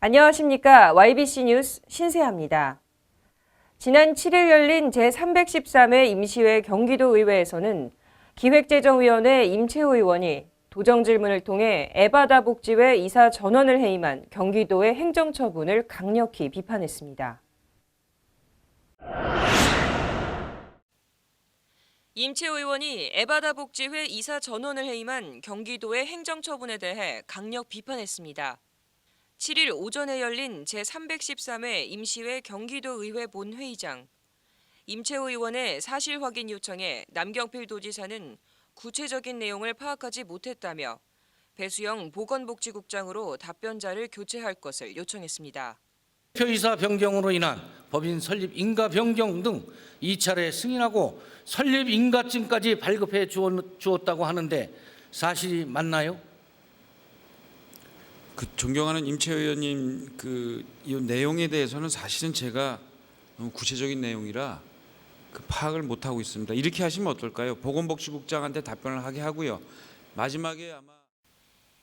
안녕하십니까. YBC 뉴스 신세아입니다. 지난 7일 열린 제313회 임시회 경기도의회에서는 기획재정위원회 임채우 의원이 도정 질문을 통해 에바다 복지회 이사 전원을 해임한 경기도의 행정처분을 강력히 비판했습니다. 임채우 의원이 에바다 복지회 이사 전원을 해임한 경기도의 행정처분에 대해 강력 비판했습니다. 7일 오전에 열린 제313회 임시회 경기도의회 본회의장 임채우 의원의 사실 확인 요청에 남경필 도지사는 구체적인 내용을 파악하지 못했다며 배수영 보건복지국장으로 답변자를 교체할 것을 요청했습니다. 표이사 변경으로 인한 법인 설립 인가 변경 등 2차례 승인하고 설립 인가증까지 발급해 주었- 주었다고 하는데 사실이 맞나요? 그 존경하는 임채 의원님 그 이 내용에 대해서는 사실은 제가 너무 구체적인 내용이라 그 파악을 못 하고 있습니다. 이렇게 하시면 어떨까요? 보건복지국장한테 답변을 하게 하고요. 마지막에 아마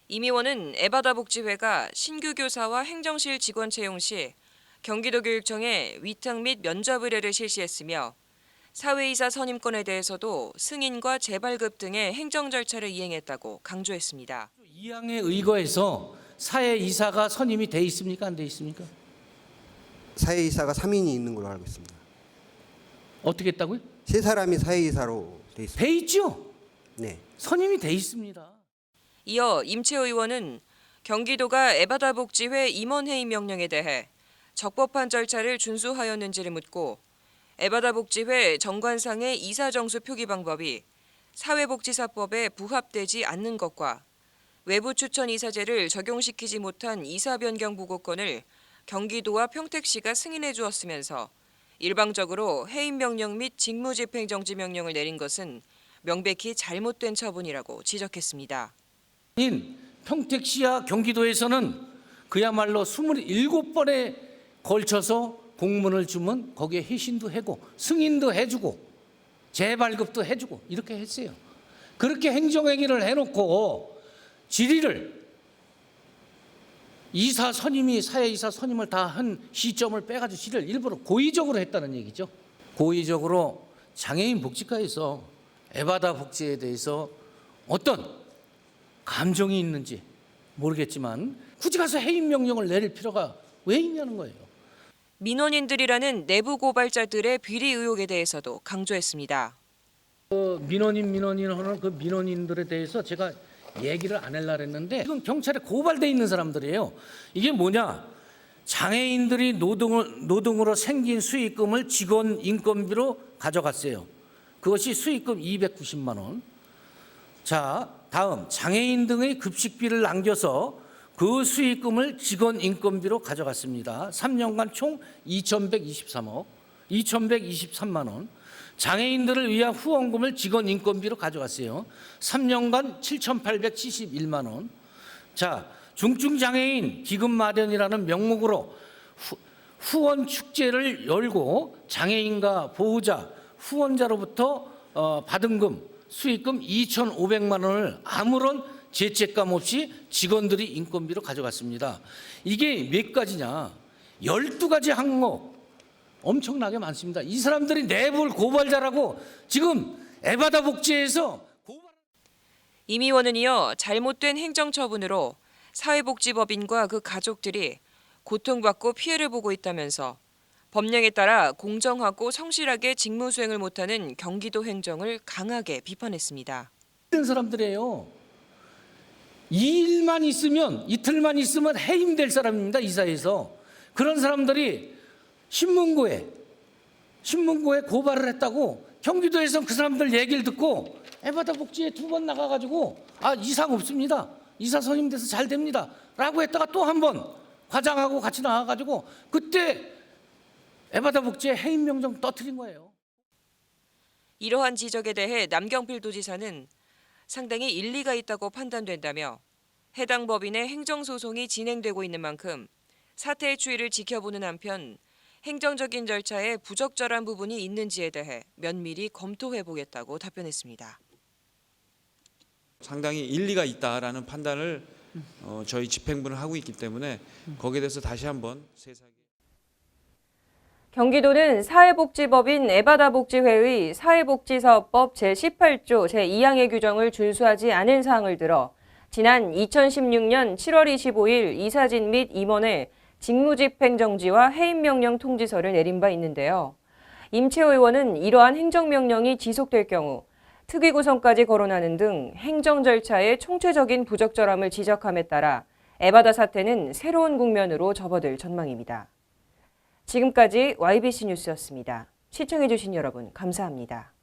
임 의원은 에바다 복지회가 신규 교사와 행정실 직원 채용 시 경기도 교육청에 위탁 및 면접 의뢰를 실시했으며 사회이사 선임권에 대해서도 승인과 재발급 등의 행정 절차를 이행했다고 강조했습니다. 이항에 의거해서 사회 이사가 선임이 돼 있습니까? 안 돼 있습니까? 사회이사가 3인이 있는 걸로 알고 있습니다. 어떻게 했다고요? 세 사람이 사회이사로 돼 있습니다. 돼 있죠. 네. 선임이 돼 있습니다. 이어 임채호 의원은 경기도가 에바다 복지회 임원 해임 명령에 대해 적법한 절차를 준수하였는지를 묻고 에바다 복지회 정관상의 이사 정수 표기 방법이 사회복지사법에 부합되지 않는 것과 외부 추천 이사제를 적용시키지 못한 이사 변경 보고권을 경기도와 평택시가 승인해 주었으면서 일방적으로 해임 명령 및 직무 집행 정지 명령을 내린 것은 명백히 잘못된 처분이라고 지적했습니다. 인 평택시와 경기도에서는 그야말로 27번에 걸쳐서 공문을 주면 거기에 회신도 하고 승인도 해주고 재발급도 해주고 이렇게 했어요. 그렇게 행정행위를 해놓고 질의를 이사 선임이 사회 이사 선임을 다 한 시점을 빼가지고 질의를 일부러 고의적으로 했다는 얘기죠. 고의적으로 장애인 복지과에서 에바다 복지에 대해서 어떤 감정이 있는지 모르겠지만 굳이 가서 해임 명령을 내릴 필요가 왜 있냐는 거예요. 민원인들이라는 내부 고발자들의 비리 의혹에 대해서도 강조했습니다. 그 민원인 민원인 하는 그 민원인들에 대해서 제가 얘기를 안 하려고 했는데 지금 경찰에 고발돼 있는 사람들이에요. 이게 뭐냐? 장애인들이 노동을, 노동으로 생긴 수익금을 직원 인건비로 가져갔어요. 그것이 수익금 290만 원. 자, 다음 장애인 등의 급식비를 남겨서 그 수익금을 직원 인건비로 가져갔습니다. 3년간 총 2,123억, 2,123만 원. 장애인들을 위한 후원금을 직원 인건비로 가져갔어요. 3년간 7,871만 원. 자, 중증 장애인 기금 마련이라는 명목으로 후, 후원 축제를 열고 장애인과 보호자, 후원자로부터 어, 받은 금 수익금 2,500만 원을 아무런 죄책감 없이 직원들이 인건비로 가져갔습니다. 이게 몇 가지냐? 12가지 항목 엄청나게 많습니다. 이 사람들이 내부를 고발자라고 지금 에바다 복지에서 고발 임 의원은 이어 잘못된 행정처분으로 사회복지법인과 그 가족들이 고통받고 피해를 보고 있다면서 법령에 따라 공정하고 성실하게 직무 수행을 못하는 경기도 행정을 강하게 비판했습니다. 있는 사람들이에요. 이 일만 있으면 이틀만 있으면 해임될 사람입니다. 이사에서 그런 사람들이 신문고에 신문고에 고발을 했다고 경기도에서 그 사람들 얘기를 듣고 에바다 복지에 두 번 나가가지고 아 이상 없습니다. 이사 선임돼서 잘 됩니다.라고 했다가 또 한 번 과장하고 같이 나와가지고 그때 에바다 복지에 해임 명령 떠트린 거예요. 이러한 지적에 대해 남경필 도지사는 상당히 일리가 있다고 판단된다며 해당 법인의 행정소송이 진행되고 있는 만큼 사태의 추이를 지켜보는 한편 행정적인 절차에 부적절한 부분이 있는지에 대해 면밀히 검토해 보겠다고 답변했습니다. 상당히 일리가 있다라는 판단을 어, 저희 집행부를 하고 있기 때문에 거기에 대해서 다시 한번 세세하게 경기도는 사회복지법인 에바다복지회의 사회복지사업법 제18조 제2항의 규정을 준수하지 않은 사항을 들어 지난 2016년 7월 25일 이사진 및 임원에 직무집행정지와 해임명령 통지서를 내린 바 있는데요. 임채호 의원은 이러한 행정명령이 지속될 경우 특위 구성까지 거론하는 등 행정 절차의 총체적인 부적절함을 지적함에 따라 에바다 사태는 새로운 국면으로 접어들 전망입니다. 지금까지 YBC 뉴스였습니다. 시청해주신 여러분 감사합니다.